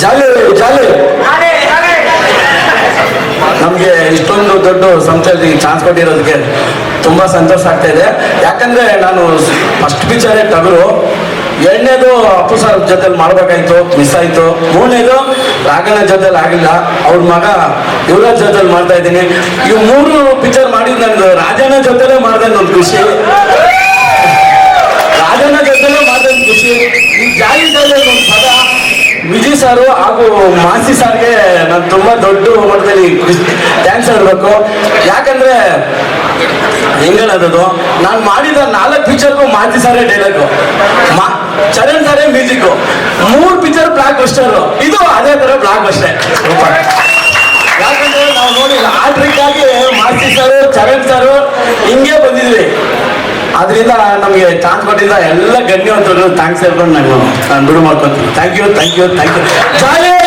ಜಾಲಿ ಜಾಲಿ. ನಮಗೆ ಇಷ್ಟೊಂದು ದೊಡ್ಡ ಸಂಸ್ಥೆಯಲ್ಲಿ ಚಾನ್ಸ್ ಕೊಟ್ಟಿರೋದಕ್ಕೆ ತುಂಬ ಸಂತೋಷ ಆಗ್ತಾ ಇದೆ ಯಾಕಂದ್ರೆ ನಾನು ಫಸ್ಟ್ ಪಿಕ್ಚರೇ ತಗರು ಎರಡನೇದು ಅಪ್ಪು ಸರ್ ಜೊತೆಲಿ ಮಾಡ್ಬೇಕಾಯ್ತು ಮಿಸ್ ಆಯ್ತು. ಮೂರನೇದು ರಾಘನ ಜೊತೆಲಿ ಆಗಿಲ್ಲ. ಅವ್ರ ಮಗ ಯುವರಾಜ್ ಜೊತೆಲಿ ಮಾಡ್ತಾ ಇದ್ದೀನಿ. ಈ ಮೂರು ಪಿಕ್ಚರ್ ಮಾಡಿದ್ ನನಗೆ ರಾಜಣ್ಣ ಜೊತೆಲೇ ಮಾಡಿದೆ ಒಂದು ಖುಷಿ ರಾಜಣ್ಣ ಜೊತೆಲೇ ಮಾಡಿದ ಖುಷಿ ಈ ಜಾಲಿ ಜಾಲಿ ಒಂದು ಪದ ವಿಜಯ್ ಸಾರು ಹಾಗೂ ಮಾಸಿ ಸಾರ್ಗೆ ನಾನು ತುಂಬಾ ದೊಡ್ಡ ಮಟ್ಟದಲ್ಲಿ ಥ್ಯಾಂಕ್ಸ್ ಹೇಳ್ಬೇಕು. ಯಾಕಂದ್ರೆ ಹೆಂಗಳದು ನಾನು ಮಾಡಿದ ನಾಲ್ಕು ಪಿಕ್ಚರ್ಗೂ ಮಾಸಿ ಸಾರೇ ಡೈಲಾಗ್ ಚರಣ್ ಸಾರೇ ಮ್ಯೂಸಿಕ್ ಮೂರು ಪಿಕ್ಚರ್ ಬ್ಲಾಕ್ ಬಸ್ಟರ್ ಇದು ಅದೇ ತರ ಬ್ಲಾಕ್ ಬಸ್ಟರ್ ಯಾಕಂದ್ರೆ ನಾವು ನೋಡಿಲ್ಲ, ಆ ಟ್ರಿಕ್ ಆಗಿ ಮಾಸಿ ಸರ್, ಚರಣ್ ಸಾರು ಹಿಂಗೆ ಬಂದಿದ್ವಿ. ಅದರಿಂದ ನಮಗೆ ಚಾನ್ಸ್ ಕೊಟ್ಟಿದ್ದ ಎಲ್ಲ ಗಣ್ಯವಂತರು ಥ್ಯಾಂಕ್ಸ್ ಹೇಳ್ಕೊಂಡು ನಾನು ನಾನು ಬಿಡು ಮಾಡ್ಕೊತೀನಿ. Thank you thank you thank you